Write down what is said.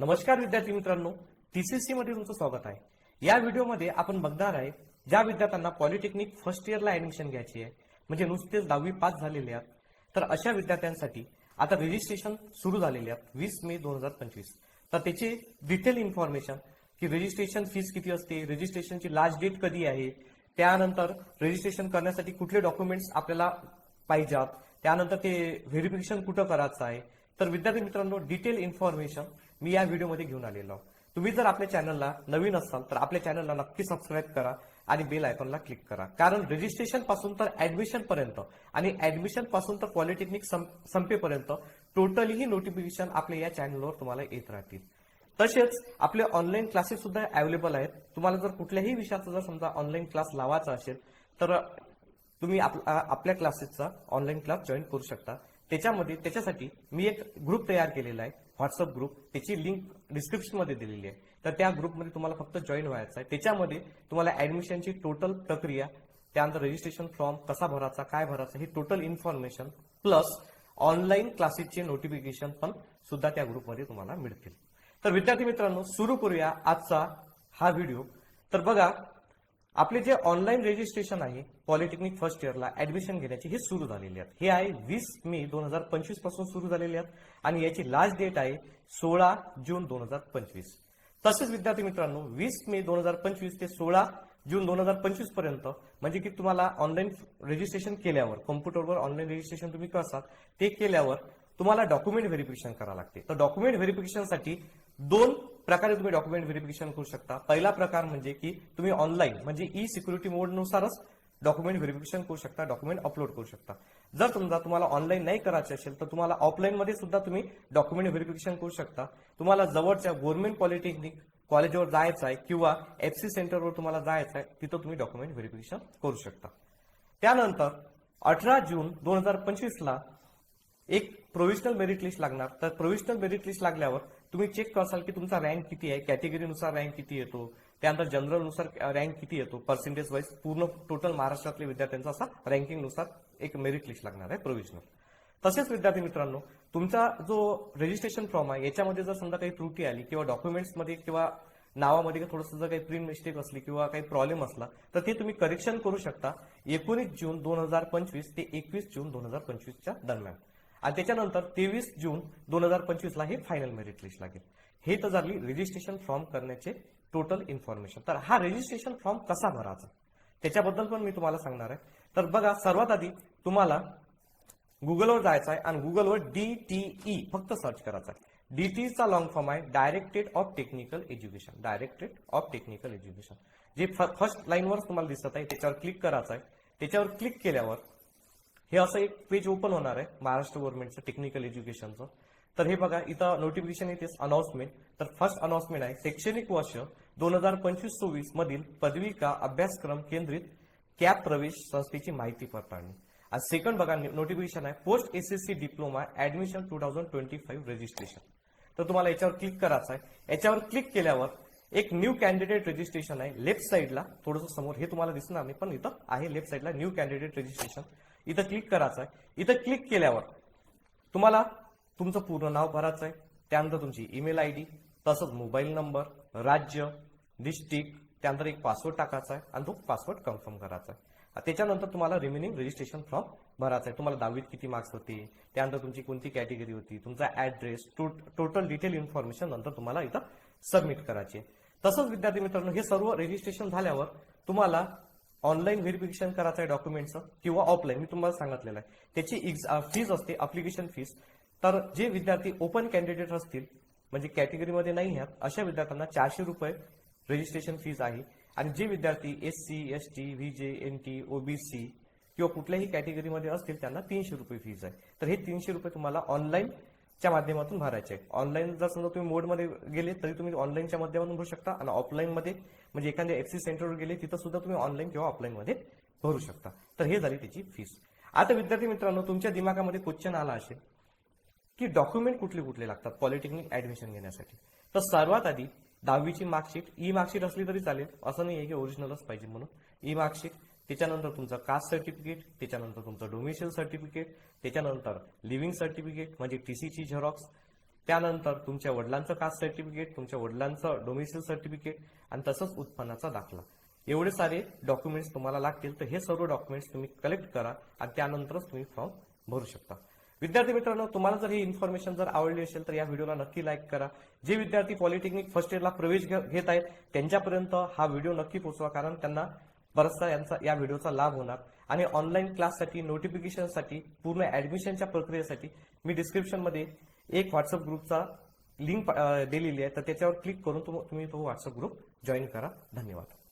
नमस्कार विद्यार्थी मित्रांनो टीसीसी मध्ये तुमचं स्वागत आहे. या व्हिडिओमध्ये आपण बघणार आहे ज्या विद्यार्थ्यांना पॉलिटेक्निक फर्स्ट इयरला ऍडमिशन घ्यायची आहे म्हणजे नुसतेच दहावी पास झालेले आहेत तर अशा विद्यार्थ्यांसाठी आता रजिस्ट्रेशन सुरू झालेले आहेत वीस मे दोन हजार पंचवीस. तर त्याची डिटेल इन्फॉर्मेशन की रजिस्ट्रेशन फीस किती असते रजिस्ट्रेशनची लास्ट डेट कधी आहे त्यानंतर रजिस्ट्रेशन करण्यासाठी कुठले डॉक्युमेंट्स आपल्याला पाहिजेत त्यानंतर ते व्हेरिफिकेशन कुठं करायचं आहे. तर विद्यार्थी मित्रांनो डिटेल इन्फॉर्मेशन मी या व्हिडिओमध्ये घेऊन आलेलो आहे. तुम्ही जर आपल्या चॅनलला नवीन असाल तर आपल्या चॅनलला नक्की सबस्क्राईब करा आणि बेल आयकॉनला क्लिक करा. कारण रजिस्ट्रेशनपासून तर ऍडमिशन पर्यंत आणि ऍडमिशनपासून तर पॉलिटेक्निक संपेपर्यंत टोटली ही नोटिफिकेशन आपल्या या चॅनलवर तुम्हाला येत राहतील. तसेच आपले ऑनलाईन क्लासेस सुद्धा अवेलेबल आहेत. तुम्हाला जर कुठल्याही विषयाचा जर समजा ऑनलाईन क्लास लावायचा असेल तर तुम्ही आप- आपल्या क्लासेसचा ऑनलाईन क्लास जॉईन करू शकता. त्याच्यामध्ये त्याच्यासाठी मी एक ग्रुप तयार केलेला आहे. व्हॉट्सअप ग्रुप त्याची लिंक डिस्क्रिप्शनमध्ये दिलेली आहे. तर त्या ग्रुपमध्ये तुम्हाला फक्त जॉईन व्हायचं आहे. त्याच्यामध्ये तुम्हाला ॲडमिशनची टोटल प्रक्रिया त्यानंतर रजिस्ट्रेशन फॉर्म कसा भरायचा काय भरायचा ही टोटल इन्फॉर्मेशन प्लस ऑनलाईन क्लासेसचे नोटिफिकेशन पण सुद्धा त्या ग्रुपमध्ये तुम्हाला मिळतील. तर विद्यार्थी मित्रांनो सुरू करूया आजचा हा व्हिडिओ तर बघा आपले जे ऑनलाईन रजिस्ट्रेशन आहे पॉलिटेक्निक फर्स्ट इयरला ऍडमिशन घेण्याचे हे सुरू झालेले आहेत. हे आहे वीस मे दोन हजार पंचवीसपासून सुरू झालेले आहेत आणि याची लास्ट डेट आहे सोळा जून दोन हजार पंचवीस. तसेच विद्यार्थी मित्रांनो वीस मे दोन हजार पंचवीस ते सोळा जून दोन हजार पंचवीसपर्यंत म्हणजे की तुम्हाला ऑनलाईन रजिस्ट्रेशन केल्यावर कॉम्प्युटरवर ऑनलाईन रजिस्ट्रेशन तुम्ही करसाल ते केल्यावर तुम्हाला डॉक्युमेंट व्हेरिफिकेशन करावं लागते. तर डॉक्युमेंट व्हेरिफिकेशनसाठी दोन प्रकारे तुम्ही डॉक्युमेंट व्हेरिफिकेशन करू शकता. पहिला प्रकार म्हणजे की तुम्ही ऑनलाईन म्हणजे ई सिक्युरिटी मोडनुसारच डॉक्युमेंट व्हेरिफिकेशन करू शकता डॉक्युमेंट अपलोड करू शकता. जर समजा तुम्हाला ऑनलाईन नाही करायचे असेल तर तुम्हाला ऑफलाईनमध्ये सुद्धा तुम्ही डॉक्युमेंट व्हेरिफिकेशन करू शकता. तुम्हाला जवळच्या गव्हर्नमेंट पॉलिटेक्निक कॉलेजवर जायचं आहे किंवा एफ सी सेंटरवर तुम्हाला जायचं आहे तिथं तुम्ही डॉक्युमेंट व्हेरिफिकेशन करू शकता. त्यानंतर अठरा जून दोन हजार पंचवीसला एक प्रोव्हिजनल मेरिट लिस्ट लागणार. तर प्रोव्हिजनल मेरिट लिस्ट लागल्यावर तुम्ही चेक करसाल की तुमचा रँक किती आहे कॅटेगरीनुसार रँक किती येतो त्यानंतर जनरलनुसार रँक किती येतो पर्सेंटेज वाईज पूर्ण टोटल महाराष्ट्रातल्या विद्यार्थ्यांचा असा रँकिंगनुसार एक मेरिट लिस्ट लागणार आहे प्रोव्हिजनल तसेच विद्यार्थी मित्रांनो तुमचा जो रजिस्ट्रेशन फॉर्म आहे याच्यामध्ये जर समजा काही त्रुटी आली किंवा डॉक्युमेंट्समध्ये किंवा नावामध्ये थोडंसं जर काही प्रिंट मिस्टेक असली किंवा काही प्रॉब्लेम असला तर ते तुम्ही करेक्शन करू शकता एकोणीस जून दोन हजार पंचवीस ते एकवीस जून दोन हजार पंचवीसच्या दरम्यान. आणि त्याच्यानंतर तेवीस जून दोन हजार पंचवीसला हे फायनल मेरिट लिस्ट लागेल. हे तर झाली रजिस्ट्रेशन फॉर्म करण्याचे टोटल इन्फॉर्मेशन तर हा रजिस्ट्रेशन फॉर्म कसा भरायचा? त्याच्याबद्दल पण मी तुम्हाला सांगणार आहे. तर बघा सर्वात आधी तुम्हाला गुगलवर जायचं आहे आणि गुगलवर डी टी ई फक्त सर्च करायचं आहे. डीटीचा लॉंग फॉर्म आहे directed of technical education directed of technical education जे फर्स्ट लाईनवर तुम्हाला दिसत आहे त्याच्यावर क्लिक करायचं आहे. त्याच्यावर क्लिक केल्यावर हे असं एक पेज ओपन होणार आहे महाराष्ट्र गव्हर्नमेंटचं टेक्निकल एज्युकेशनचं तर हे बघा इथं नोटिफिकेशन येते अनाउन्समेंट तर फर्स्ट अनाउन्समेंट आहे शैक्षणिक वर्ष दोन हजार पंचवीस चोवीस मधील पदविका अभ्यासक्रम केंद्रित कॅप प्रवेश संस्थेची माहिती पडताळणी आणि सेकंड बघा नोटिफिकेशन आहे post C diploma admission two thousand twenty five registration तर तुम्हाला याच्यावर क्लिक करायचं आहे. याच्यावर क्लिक केल्यावर एक न्यू कॅन्डिडेट रजिस्ट्रेशन आहे लेफ्ट साईडला थोडंसं समोर हे तुम्हाला दिसणार नाही पण इथं आहे लेफ्ट साईडला न्यू कॅन्डिडेट रजिस्ट्रेशन इथं क्लिक करायचं आहे इथं क्लिक केल्यावर तुम्हाला तुमचं पूर्ण नाव भरायचं आहे त्यानंतर तुमची ईमेल आय डी तसंच मोबाईल नंबर राज्य डिस्ट्रिक्ट त्यानंतर एक पासवर्ड टाकायचा आहे आणि तो पासवर्ड कन्फर्म करायचा आहे त्याच्यानंतर तुम्हाला रिमेनिंग रजिस्ट्रेशन फॉर्म भरायचा आहे तुम्हाला दहावीत किती मार्क्स होते त्यानंतर तुमची कोणती कॅटेगरी होती तुमचा ऍड्रेस टोटल डिटेल इन्फॉर्मेशन नंतर तुम्हाला इथं सबमिट करायची आहे. तसंच विद्यार्थी मित्रांनो हे सर्व रजिस्ट्रेशन झाल्यावर तुम्हाला ऑनलाईन व्हेरिफिकेशन करायचं आहे डॉक्युमेंटचं किंवा ऑफलाईन मी तुम्हाला सांगितलेलं आहे. त्याची फीज असते अप्लिकेशन फीज तर जे विद्यार्थी ओपन कॅन्डिडेट असतील म्हणजे कॅटेगरीमध्ये नाही आहेत अशा विद्यार्थ्यांना चारशे रुपये रजिस्ट्रेशन फीज आहे. आणि जे विद्यार्थी S C S T V J N T OBC किंवा कुठल्याही कॅटेगरीमध्ये असतील त्यांना तीनशे रुपये फीज आहे. तर हे तीनशे रुपये तुम्हाला ऑनलाईन च्या माध्यमातून भरायचे आहे ऑनलाईन जर समजा तुम्ही मोडमध्ये गेले तरी तुम्ही ऑनलाईनच्या माध्यमातून भरू शकता आणि ऑफलाईनमध्ये म्हणजे एखाद्या एफसी सेंटरवर गेले तिथं सुद्धा तुम्ही ऑनलाईन किंवा ऑफलाईनमध्ये भरू शकता. तर हे झाली त्याची फीस आता विद्यार्थी मित्रांनो तुमच्या दिमागामध्ये क्वेश्चन आला असेल की डॉक्युमेंट कुठले कुठले लागतात पॉलिटेक्निक ऍडमिशन घेण्यासाठी? तर सर्वात आधी दहावीची मार्कशीट ई मार्कशीट असली तरी चालेल. असं नाही आहे की ओरिजिनलच पाहिजे म्हणून. ई मार्कशीट त्याच्यानंतर तुमचं कास्ट सर्टिफिकेट त्याच्यानंतर तुमचं डोमिशियल सर्टिफिकेट त्याच्यानंतर लिव्हिंग सर्टिफिकेट म्हणजे टी सीची झेरॉक्स त्यानंतर तुमच्या वडिलांचं कास्ट सर्टिफिकेट तुमच्या वडिलांचं डोमिसिल सर्टिफिकेट आणि तसंच उत्पन्नाचा दाखला. एवढे सारे डॉक्युमेंट्स तुम्हाला लागतील. तर हे सर्व डॉक्युमेंट्स तुम्ही कलेक्ट करा आणि त्यानंतरच तुम्ही फॉर्म भरू शकता. विद्यार्थी मित्रांनो तुम्हाला जर ही इन्फॉर्मेशन जर आवडली असेल तर या व्हिडिओला नक्की लाईक करा. जे विद्यार्थी पॉलिटेक्निक फर्स्ट इयरला प्रवेश घे- घेत आहेत त्यांच्यापर्यंत हा व्हिडिओ नक्की पोहोचवा. कारण त्यांना बराचसा यांचा या व्हिडिओचा लाभ होणार. आणि ऑनलाईन क्लाससाठी नोटिफिकेशनसाठी पूर्ण ॲडमिशनच्या प्रक्रियेसाठी मी डिस्क्रिप्शनमध्ये एक व्हॉट्सअप ग्रुपचा लिंक दिलेली आहे. तर त्याच्यावर क्लिक करून तुम्ही तो व्हॉट्सअप ग्रुप जॉईन करा. धन्यवाद.